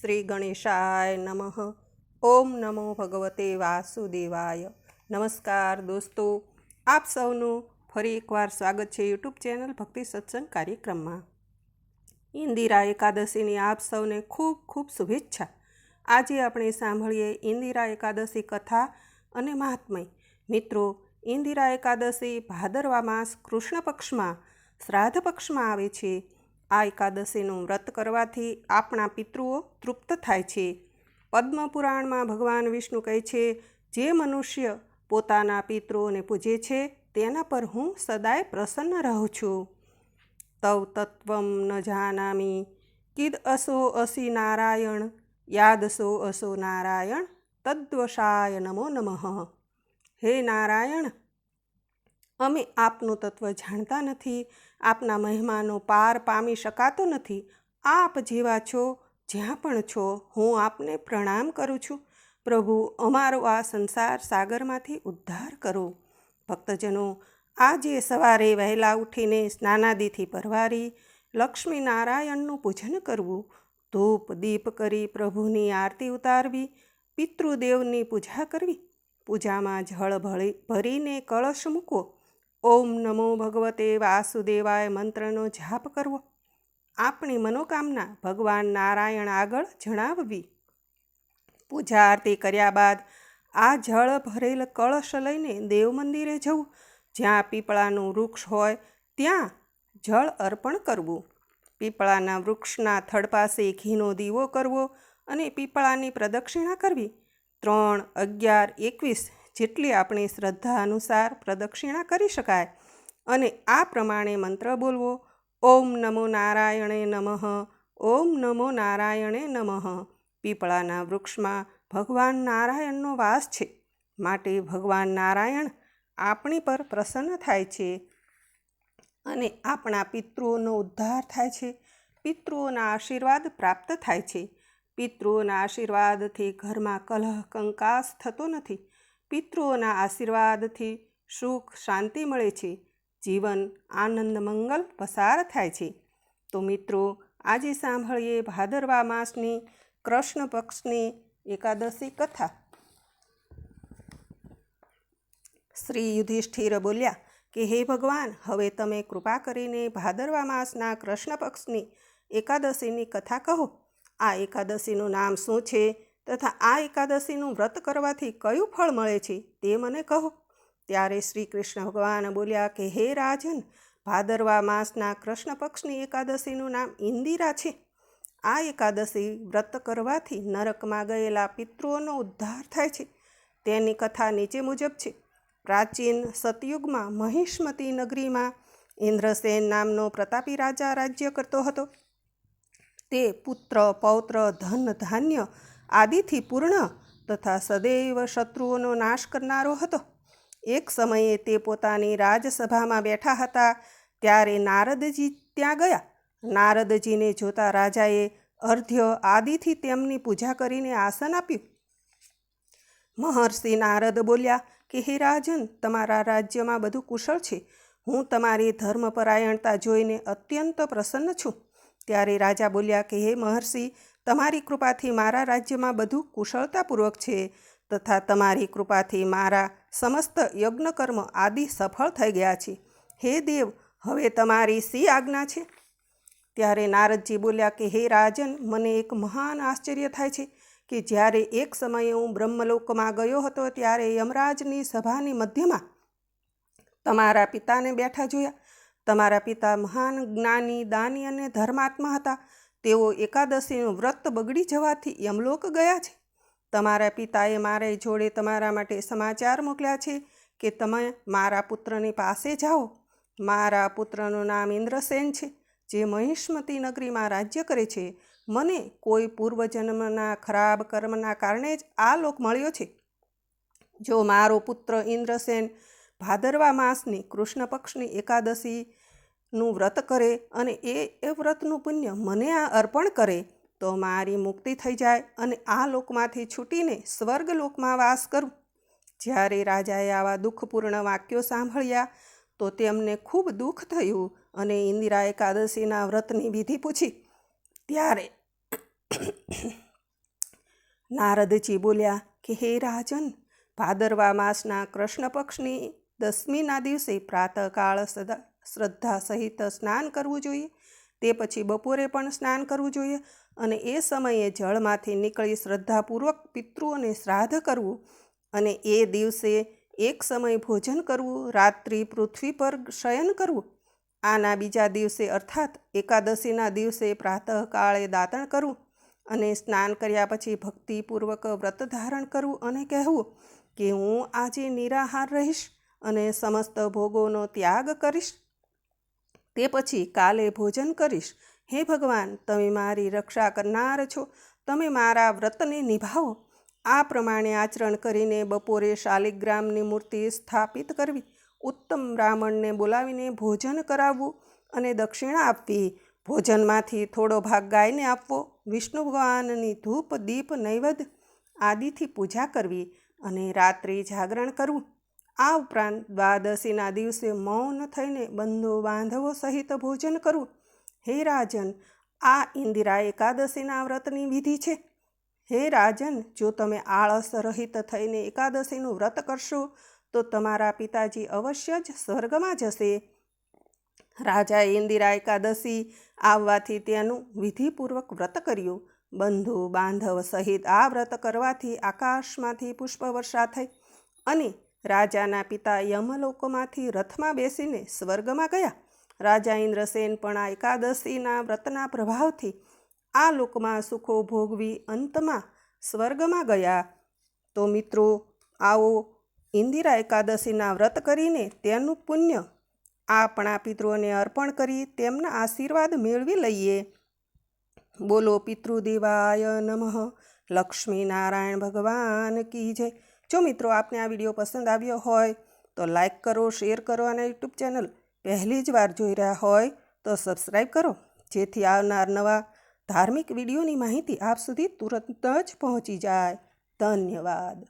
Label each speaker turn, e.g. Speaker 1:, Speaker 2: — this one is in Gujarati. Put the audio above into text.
Speaker 1: શ્રી ગણેશાય નમઃ ઓમ નમો ભગવતે વાસુદેવાય નમસ્કાર દોસ્તો આપ સૌનું ફરી એકવાર સ્વાગત છે યુટ્યુબ ચેનલ ભક્તિ સત્સંગ કાર્યક્રમમાં ઇન્દિરા એકાદશીની આપ સૌને ખૂબ ખૂબ શુભેચ્છા આજે આપણે સાંભળીએ ઇન્દિરા એકાદશી કથા અને મહાત્મય મિત્રો ઇન્દિરા એકાદશી ભાદરવા માસ કૃષ્ણ પક્ષમાં શ્રાદ્ધ પક્ષમાં આવે છે આ એકાદશીનું વ્રત કરવાથી આપણા પિતૃઓ તૃપ્ત થાય છે. પદ્મપુરાણમાં ભગવાન વિષ્ણુ કહે છે, જે મનુષ્ય પોતાના પિતૃઓને પૂજે છે, તેના પર હું સદાય પ્રસન્ન રહું છું. તવ તત્વમ ન જાનામી, કિદ અસો અસી નારાયણ યાદસો અસો નારાયણ, તદ્વશાય નમો નમઃ. હે નારાયણ અમે આપનું તત્વ જાણતા નથી, આપના મહેમાનો પાર પામી શકાતો નથી. આપ જેવા છો, જ્યાં પણ છો, હું આપને પ્રણામ કરું છું. પ્રભુ, અમારો આ સંસાર સાગરમાંથી ઉદ્ધાર કરો. ભક્તજનો, આજે સવારે વહેલા ઉઠીને સ્નાનાદિથી પરવારી લક્ષ્મી નારાયણનું પૂજન કરવું. ધૂપ, દીપ કરી પ્રભુની આરતી ઉતારવી. પિતૃદેવની પૂજા કરવી. પૂજામાં જળ ભળી ભરીને કળશ મૂકવો. ઓમ નમો ભગવતે વાસુદેવાય મંત્રનો જાપ કરવો. આપણી મનોકામના ભગવાન નારાયણ આગળ જણાવવી. પૂજા આરતી કર્યા બાદ આ જળ ભરેલ કળશ લઈને દેવ મંદિરે જવું. જ્યાં પીપળાનું વૃક્ષ હોય ત્યાં જળ અર્પણ કરવું. પીપળાના વૃક્ષના થડ પાસે ઘીનો દીવો કરવો અને પીપળાની પ્રદક્ષિણા કરવી. ત્રણ અગિયાર એકવીસ જેટલી આપણી શ્રદ્ધા અનુસાર પ્રદક્ષિણા કરી શકાય અને આ પ્રમાણે મંત્ર બોલવો, ઓમ નમો નારાયણે નમઃ, ઓમ નમો નારાયણે નમઃ. પીપળાના વૃક્ષમાં ભગવાન નારાયણનો વાસ છે. માટે ભગવાન નારાયણ આપણી પર પ્રસન્ન થાય છે અને આપણા પિતૃઓનો ઉદ્ધાર થાય છે. પિતૃઓના આશીર્વાદ પ્રાપ્ત થાય છે. પિતૃઓના આશીર્વાદથી ઘરમાં કલહ, કંકાસ થતો નથી. પિતૃઓના આશીર્વાદથી સુખ, શાંતિ મળે છે. જીવન આનંદ, મંગલ પસાર થાય છે. તો મિત્રો, આજે સાંભળીએ ભાદરવા માસની કૃષ્ણ પક્ષની એકાદશી કથા. શ્રી યુધિષ્ઠિર બોલ્યા, કે હે ભગવાન, હવે તમે કૃપા કરીને ભાદરવા માસના કૃષ્ણ પક્ષની એકાદશીની કથા કહો. આ એકાદશીનું નામ શું છે? તથા આ એકાદશીનું વ્રત કરવાથી કયું ફળ મળે છે તે મને કહો. ત્યારે શ્રી કૃષ્ણ ભગવાન બોલ્યા કે, હે રાજન, ભાદરવા માસના કૃષ્ણ પક્ષની એકાદશીનું નામ ઇન્દિરા છે. આ એકાદશી વ્રત કરવાથી નરકમાં ગયેલા પિતૃઓનો ઉદ્ધાર થાય છે. તેની કથા નીચે મુજબ છે. પ્રાચીન સતયુગમાં મહિષ્મતી નગરીમાં ઇન્દ્રસેન નામનો પ્રતાપી રાજા રાજ્ય કરતો હતો. તે પુત્ર, પૌત્ર, ધન, ધાન્ય આદિથી પૂર્ણ તથા સદૈવ શત્રુઓનો નાશ કરનારો હતો. એક સમયે તે પોતાની રાજસભામાં બેઠા હતા, ત્યારે નારદજી ત્યાં ગયા. નારદજીને જોતા રાજાએ અર્ધ્ય આદિથી તેમની પૂજા કરીને આસન આપ્યું. મહર્ષિ નારદ બોલ્યા, કે હે રાજન, તમારા રાજ્યમાં બધું કુશળ છે. હું તમારી ધર્મપરાયણતા જોઈને અત્યંત પ્રસન્ન છું. ત્યારે રાજા બોલ્યા કે, હે મહર્ષિ તમારી કૃપાથી મારા રાજ્યમાં બધું કુશળતાપૂર્વક છે તથા તમારી કૃપાથી મારા સમસ્ત યજ્ઞકર્મ આદિ સફળ થઈ ગયા છે. હે દેવ, હવે તમારી સી આજ્ઞા છે? ત્યારે નારદજી બોલ્યા કે, હે રાજન, મને એક મહાન આશ્ચર્ય થાય છે કે જ્યારે એક સમયે હું બ્રહ્મલોકમાં ગયો હતો ત્યારે યમરાજની સભાની મધ્યમાં તમારા પિતાને બેઠા જોયા. તમારા પિતા મહાન જ્ઞાની દાની અને ધર્માત્મા હતા. તેઓ એકાદશીનું વ્રત બગડી જવાથી યમલોક ગયા છે. તમારા પિતાએ મારે જોડે તમારા માટે સમાચાર મોકલ્યા છે કે તમે મારા પુત્રની પાસે જાઓ. મારા પુત્રનું નામ ઇન્દ્રસેન છે, જે મહિષ્મતી નગરીમાં રાજ્ય કરે છે. મને કોઈ પૂર્વજન્મના ખરાબ કર્મના કારણે જ આ લોક મળ્યો છે. જો મારો પુત્ર ઇન્દ્રસેન ભાદરવા માસની કૃષ્ણ પક્ષની એકાદશીનું વ્રત કરે અને એ એ વ્રતનું પુણ્ય મને આ અર્પણ કરે, તો મારી મુક્તિ થઈ જાય અને આ લોકમાંથી છૂટીને સ્વર્ગ લોકમાં વાસ કરું. જ્યારે રાજાએ આવા દુઃખપૂર્ણ વાક્યો સાંભળ્યા, તો તેમને ખૂબ દુઃખ થયું અને ઇન્દિરા એકાદશીના વ્રતની વિધિ પૂછી. ત્યારે નારદજી બોલ્યા કે, હે રાજન, ભાદરવા માસના કૃષ્ણ પક્ષની દસમીના દિવસે પ્રાતઃકાળ સદા શ્રદ્ધા સહિત સ્નાન કરવું જોઈએ, તે પછી બપોરે પણ સ્નાન કરવું જોઈએ અને એ સમયે જળમાંથી નીકળી શ્રદ્ધાપૂર્વક પિતૃઓને શ્રાદ્ધ કરવું અને એ દિવસે એક સમય ભોજન કરવું, રાત્રિ પૃથ્વી પર શયન કરવું. આના બીજા દિવસે અર્થાત એકાદશીના દિવસે પ્રાતઃકાળે દાતણ કરવું અને સ્નાન કર્યા પછી ભક્તિપૂર્વક વ્રત ધારણ કરવું અને કહેવું કે હું આજે નિરાહાર રહીશ અને સમસ્ત ભોગોનો ત્યાગ કરીશ. તે પછી કાલે ભોજન કરીશ. હે ભગવાન, તમે મારી રક્ષા કરનાર છો. તમે મારા વ્રતને નિભાવો. આ પ્રમાણે આચરણ કરીને બપોરે શાલિગ્રામની મૂર્તિ સ્થાપિત કરવી. ઉત્તમ બ્રાહ્મણને બોલાવીને ભોજન કરાવવું અને દક્ષિણા આપવી. ભોજનમાંથી થોડો ભાગ ગાયને આપવો. વિષ્ણુ ભગવાનની ધૂપ, દીપ, નૈવેદ્ય આદિથી પૂજા કરવી અને રાત્રિ જાગરણ કરવું. આ ઉપરાંત દ્વાદશીના દિવસે મૌન થઈને બંધુ બાંધવો સહિત ભોજન કરવું. હે રાજન, આ ઇન્દિરા એકાદશીના વ્રતની વિધિ છે. હે રાજન, જો તમે આળસ રહિત થઈને એકાદશીનું વ્રત કરશો, તો તમારા પિતાજી અવશ્ય જ સ્વર્ગમાં જશે. રાજા ઇન્દિરા એકાદશી આવવાથી તેનું વિધિપૂર્વક વ્રત કર્યું. બંધુ બાંધવ સહિત આ વ્રત કરવાથી આકાશમાંથી પુષ્પવર્ષા થઈ અને રાજાના પિતા યમલોકમાંથી રથમાં બેસીને સ્વર્ગમાં ગયા. રાજા ઇન્દ્રસેન પણ આ એકાદશીના વ્રતના પ્રભાવથી આ લોકમાં સુખો ભોગવી અંતમાં સ્વર્ગમાં ગયા. તો મિત્રો, આવો ઇન્દિરા એકાદશીના વ્રત કરીને તેનું પુણ્ય આપણા પિતૃઓને અર્પણ કરી તેમના આશીર્વાદ મેળવી લઈએ. બોલો પિતૃદેવાય નમઃ. લક્ષ્મીનારાયણ ભગવાન કી જય. જો મિત્રો આપને આ વીડિયો પસંદ આવ્યો હોય, તો લાઈક કરો, શેર કરો અને યુટ્યુબ ચેનલ પહેલી જ વાર જોઈ રહ્યા હોય, તો સબસ્ક્રાઈબ કરો. જેથી આવનાર નવા ધાર્મિક વિડીયોની માહિતી આપ સુધી તુરંત જ પહોંચી જાય. ધન્યવાદ.